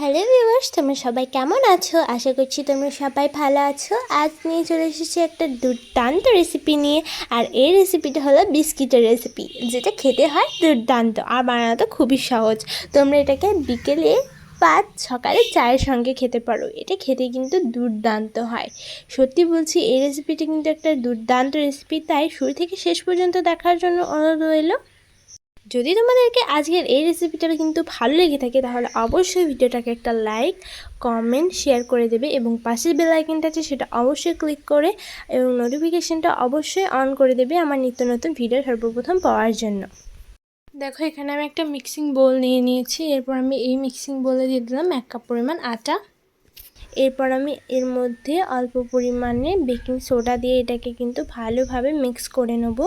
Hello viewers তোমরা সবাই কেমন আছো? আশা করছি তোমরা সবাই ভালো আছো। আজ নিয়ে চলে এসেছি একটা দুর্দান্ত রেসিপি নিয়ে, আর এই রেসিপিটা হলো বিস্কিটের রেসিপি যেটা খেতে হয় দুর্দান্ত, আর বানানো তো খুবই সহজ। তোমরা এটাকে বিকেলে বা সকালে চায়ের সঙ্গে খেতে পারো। এটা খেতে কিন্তু দুর্দান্ত হয়। সত্যি বলছি, এই রেসিপিটি কিন্তু একটা দুর্দান্ত রেসিপি তাই শুরু থেকে শেষ পর্যন্ত দেখার জন্য অনুরোধ রইল। যদি তোমাদেরকে আজকের এই রেসিপিটা কিন্তু ভালো লেগে থাকে, তাহলে অবশ্যই ভিডিওটাকে একটা লাইক কমেন্ট শেয়ার করে দেবে এবং পাশের বেল আছে, সেটা অবশ্যই ক্লিক করে এবং নোটিফিকেশানটা অবশ্যই অন করে দেবে আমার নিত্য নতুন ভিডিও সর্বপ্রথম পাওয়ার জন্য। দেখো, এখানে আমি একটা মিক্সিং বোল নিয়ে নিয়েছি। এরপর আমি এই মিক্সিং বোলে দিয়ে দিলাম এক কাপ পরিমাণ আটা। এরপর আমি এর মধ্যে অল্প পরিমাণে বেকিং সোডা দিয়ে এটাকে কিন্তু ভালোভাবে মিক্স করে নেব।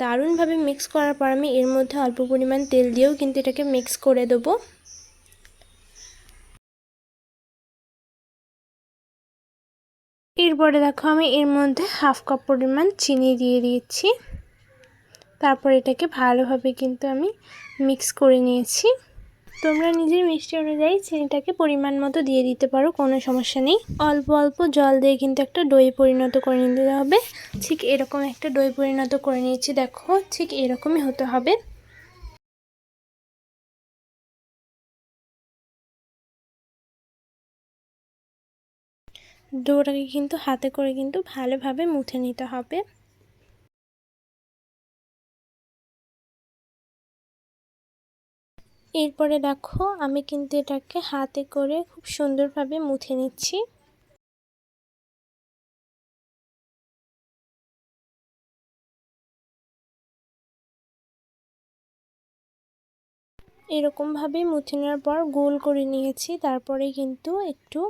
দারুণভাবে মিক্স করার পর আমি এর মধ্যে অল্প পরিমাণ তেল দিয়েও কিন্তু এটাকে মিক্স করে দেবো। এরপরে দেখো আমি এর মধ্যে হাফ কাপ পরিমাণ চিনি দিয়ে দিয়েছি। তারপর এটাকে ভালোভাবে কিন্তু আমি মিক্স করে নিয়েছি। তোমরা নিজের মিষ্টি অনুযায়ী চিনিটাকে পরিমাণ মতো দিয়ে দিতে পারো, কোনো সমস্যা নেই। অল্প অল্প জল দিয়ে কিন্তু একটা দই পরিণত করে নিতে হবে। ঠিক এরকম একটা দই পরিণত করে নিয়েছি, দেখো ঠিক এরকমই হতে হবে। ডোটাকে কিন্তু হাতে করে কিন্তু ভালোভাবে মুথে নিতে হবে। এরপরে দেখো, আমি কিন্তু এটাকে হাতে করে খুব সুন্দরভাবে মুছে নিচ্ছি। এরকমভাবে মুছে নেওয়ার পর গোল করে নিয়েছি। তারপরে কিন্তু একটু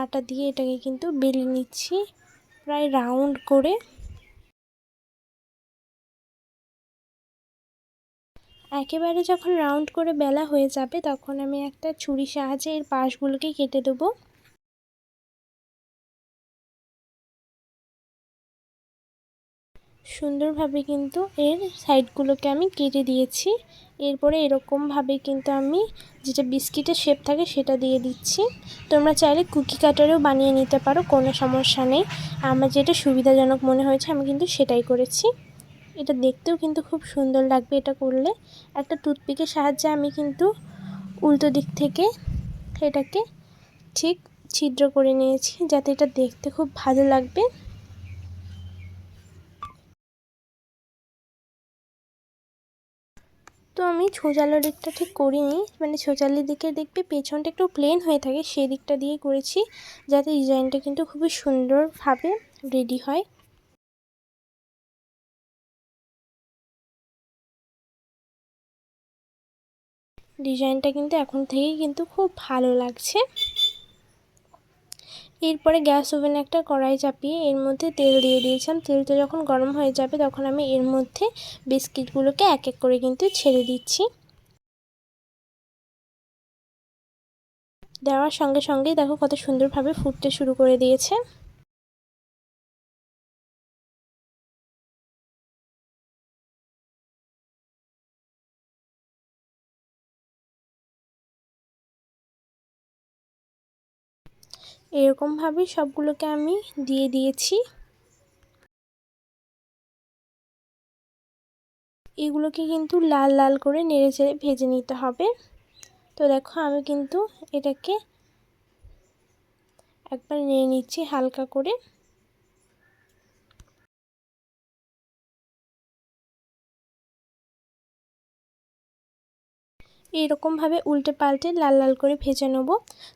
আটা দিয়ে এটাকে কিন্তু বেলে নিচ্ছি, প্রায় রাউন্ড করে। একেবারে যখন রাউন্ড করে বেলা হয়ে যাবে, তখন আমি একটা ছুরির সাহায্যে এর পাশগুলোকে কেটে দেবো। সুন্দরভাবে কিন্তু এর সাইডগুলোকে আমি কেটে দিয়েছি। এরপরে এরকমভাবে কিন্তু আমি যেটা বিস্কিটের শেপ থাকে সেটা দিয়ে দিচ্ছি। তোমরা চাইলে কুকি কাটারেও বানিয়ে নিতে পারো, কোনো সমস্যা নেই। আমার যেটা সুবিধাজনক মনে হয়েছে, আমি কিন্তু সেটাই করেছি। এটা দেখতেও কিন্তু খুব সুন্দর লাগবে এটা করলে। একটা টুথপিকের সাহায্যে আমি কিন্তু উল্টো দিক থেকে এটাকে ঠিক ছিদ্র করে নিয়েছি, যাতে এটা দেখতে খুব ভালো লাগবে। তো আমি ছোজালোর দিকটা ঠিক করিনি মানে ছোজালের দিকে দেখবে পেছনটা একটু প্লেন হয়ে থাকে সেই দিকটা দিয়ে করেছি, যাতে ডিজাইনটা কিন্তু খুবই সুন্দরভাবে রেডি হয়। ডিজাইনটা কিন্তু এখন থেকেই কিন্তু খুব ভালো লাগছে। এরপরে গ্যাস ওভেনে একটা কড়াই চাপিয়ে এর মধ্যে তেল দিয়ে দিয়েছিলাম। তেলটা যখন গরম হয়ে যাবে তখন আমি এর মধ্যে বিস্কিটগুলোকে এক এক করে কিন্তু ছেড়ে দিচ্ছি। দেওয়ার সঙ্গে সঙ্গেই দেখো কত সুন্দরভাবে ফুটতে শুরু করে দিয়েছে। এরকমভাবেই সবগুলোকে আমি দিয়ে দিয়েছি। এগুলোকে কিন্তু লাল লাল করে নেড়ে চেড়ে ভেজে নিতে হবে। তো দেখো, আমি কিন্তু এটাকে একবার নিয়ে নিচ্ছি হালকা করে। এরকমভাবে উল্টে পাল্টে লাল লাল করে ভেজে নেব।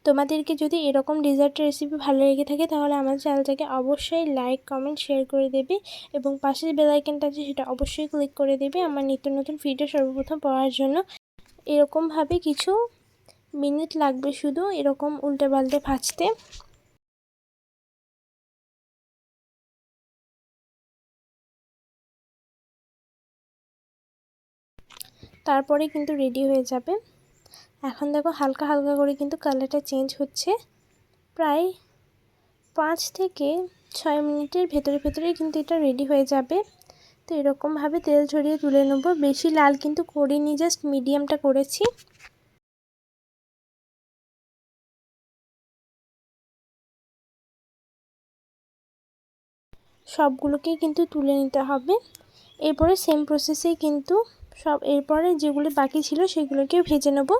তোমাদেরকে যদি এরকম ডিজার্ট রেসিপি ভালো লেগে থাকে, তাহলে আমার চ্যানেলটাকে অবশ্যই লাইক কমেন্ট শেয়ার করে দেবে এবং পাশের বেলাইকেনটা আছে, সেটা অবশ্যই ক্লিক করে দেবে আমার নিত্য নতুন ভিডিও সর্বপ্রথম পাওয়ার জন্য। এরকমভাবে কিছু মিনিট লাগবে শুধু এরকম উল্টে পাল্টে ভাজতে। তারপরে কিন্তু রেডি হয়ে যাবে। এখন দেখো হালকা হালকা করে কিন্তু কালারটা চেঞ্জ হচ্ছে। প্রায় পাঁচ থেকে ছয় মিনিটের ভেতরে ভেতরে কিন্তু এটা রেডি হয়ে যাবে। তো এরকমভাবে তেল ছড়িয়ে তুলে নেব। বেশি লাল কিন্তু করিনি জাস্ট মিডিয়ামটা করেছি। সবগুলোকেই কিন্তু তুলে নিতে হবে। এরপরে সেম প্রসেসেই কিন্তু সব এরপরে যেগুলো বাকি ছিল সেগুলোকেও ভেজে নেব।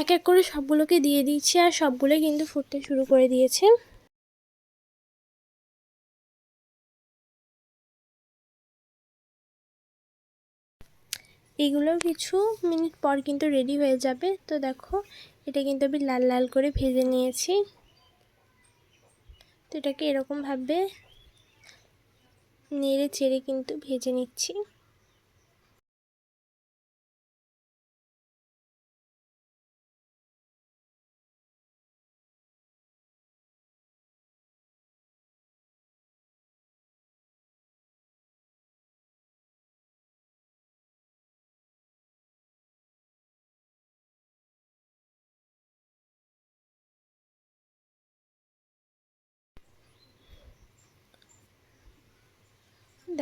এক এক করে সবগুলোকে দিয়ে দিচ্ছি আর সবগুলোই কিন্তু ফুটতে শুরু করে দিয়েছে। এগুলো কিছু মিনিট পর কিন্তু রেডি হয়ে যাবে। তো দেখো, এটা কিন্তু আমি লাল লাল করে ভেজে নিয়েছি। তো এটাকে এরকমভাবে নেড়ে চেড়ে কিন্তু ভেজে নিচ্ছি।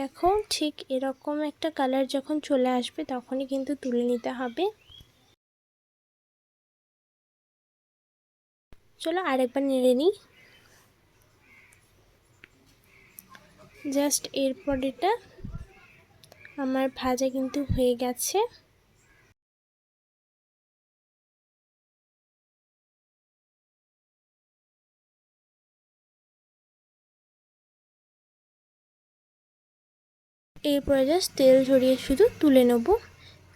দেখো ঠিক এরকম একটা কালার যখন চলে আসবে তখনই কিন্তু তুলে নিতে হবে। চলো আরেকবার নেড়ে নিই। জাস্ট এরপর এটা আমার ভাজা কিন্তু হয়ে গেছে। এরপরে জাস্ট তেল ঝরিয়ে শুধু তুলে নেব।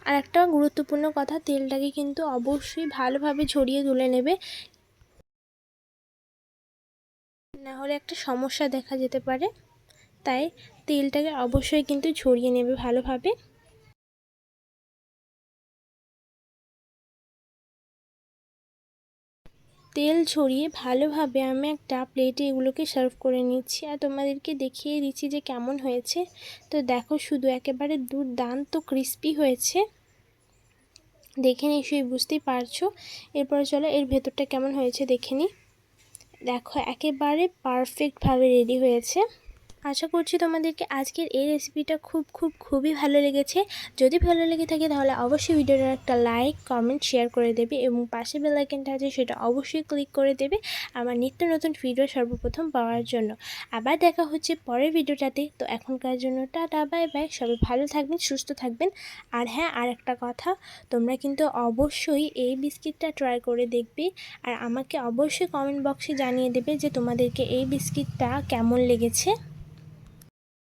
আর একটা গুরুত্বপূর্ণ কথা, তেলটাকে কিন্তু অবশ্যই ভালোভাবে ঝরিয়ে তুলে নেবে। না হলে একটা সমস্যা দেখা যেতে পারে। তাই তেলটাকে অবশ্যই কিন্তু ঝরিয়ে নেবে ভালোভাবে। তেল ছড়িয়ে ভালোভাবে আমি একটা প্লেটে এগুলোকে সার্ভ করে নিচ্ছি। আর তোমাদেরকে দেখিয়ে দিচ্ছি যে কেমন হয়েছে। তো দেখো, শুধু একেবারে দুর্দান্ত ক্রিস্পি হয়েছে। দেখে নিশ্চয়ই বুঝতেই পারছ। এরপরে চলো, এর ভেতরটা কেমন হয়েছে দেখে নিই। দেখো, একেবারে পারফেক্টভাবে রেডি হয়েছে। আশা করছি তোমাদেরকে আজকের এই রেসিপিটা খুব খুব, খুবই ভালো লেগেছে। যদি ভালো লেগে থাকে তাহলে অবশ্যই ভিডিওটার একটা লাইক কমেন্ট শেয়ার করে দেবে এবং পাশে বেলাইকেনটা আছে সেটা অবশ্যই ক্লিক করে দেবে আমার নিত্য নতুন ভিডিও সর্বপ্রথম পাওয়ার জন্য। আবার দেখা হচ্ছে পরের ভিডিওটাতে তো এখনকার জন্য টাটা বাই বাই সবাই ভালো থাকবেন, সুস্থ থাকবেন। আর হ্যাঁ আর একটা কথা, তোমরা কিন্তু অবশ্যই এই বিস্কিটটা ট্রাই করে দেখবে আর আমাকে অবশ্যই কমেন্ট বক্সে জানিয়ে দেবে যে তোমাদেরকে এই বিস্কিটটা কেমন লেগেছে।